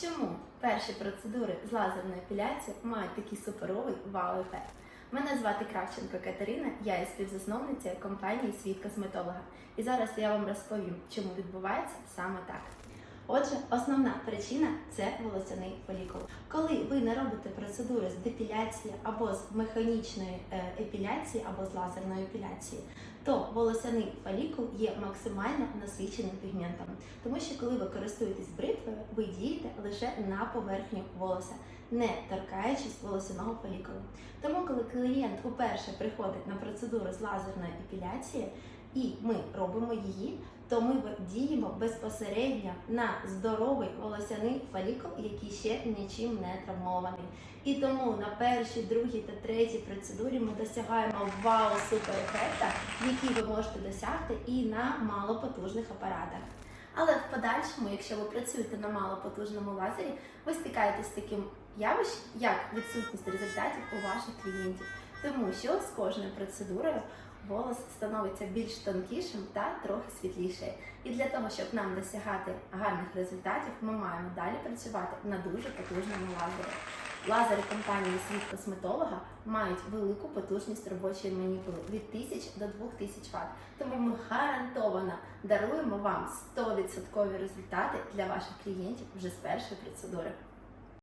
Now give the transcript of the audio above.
Чому перші процедури з лазерної епіляції мають такий суперовий вау-ефект? Мене звати Кравченко Катерина, я є співзасновниця компанії Світ косметолога. І зараз я вам розповім, чому відбувається саме так. Отже, основна причина це волосяний фолікул. Коли ви не робите процедури з депіляції або з механічної е, епіляції, або з лазерної епіляції, то волосяний фолікул є максимально насиченим пігментом. Тому що коли ви користуєтесь бритвою, ви дієте лише на поверхню волоса, не торкаючись волосяного фолікулу. Тому, коли клієнт уперше приходить на процедуру з лазерної епіляції, і ми робимо її, то ми діємо безпосередньо на здоровий волосяний фолікул, який ще нічим не травмований. І тому на першій, другій та третій процедурі ми досягаємо вау супер ефекта, який ви можете досягти і на малопотужних апаратах. Але в подальшому, якщо ви працюєте на малопотужному лазері, ви стикаєтесь з таким явищем, як відсутність результатів у ваших клієнтів, тому що з кожною процедурою волос становиться більш тонкішим та трохи світлішим. І для того, щоб нам досягати гарних результатів, ми маємо далі працювати на дуже потужному лазері. Лазери компанії Світ косметолога мають велику потужність робочої маніпули від 1000 до 2000 Вт. Тому ми гарантовано даруємо вам 100% результати для ваших клієнтів вже з першої процедури.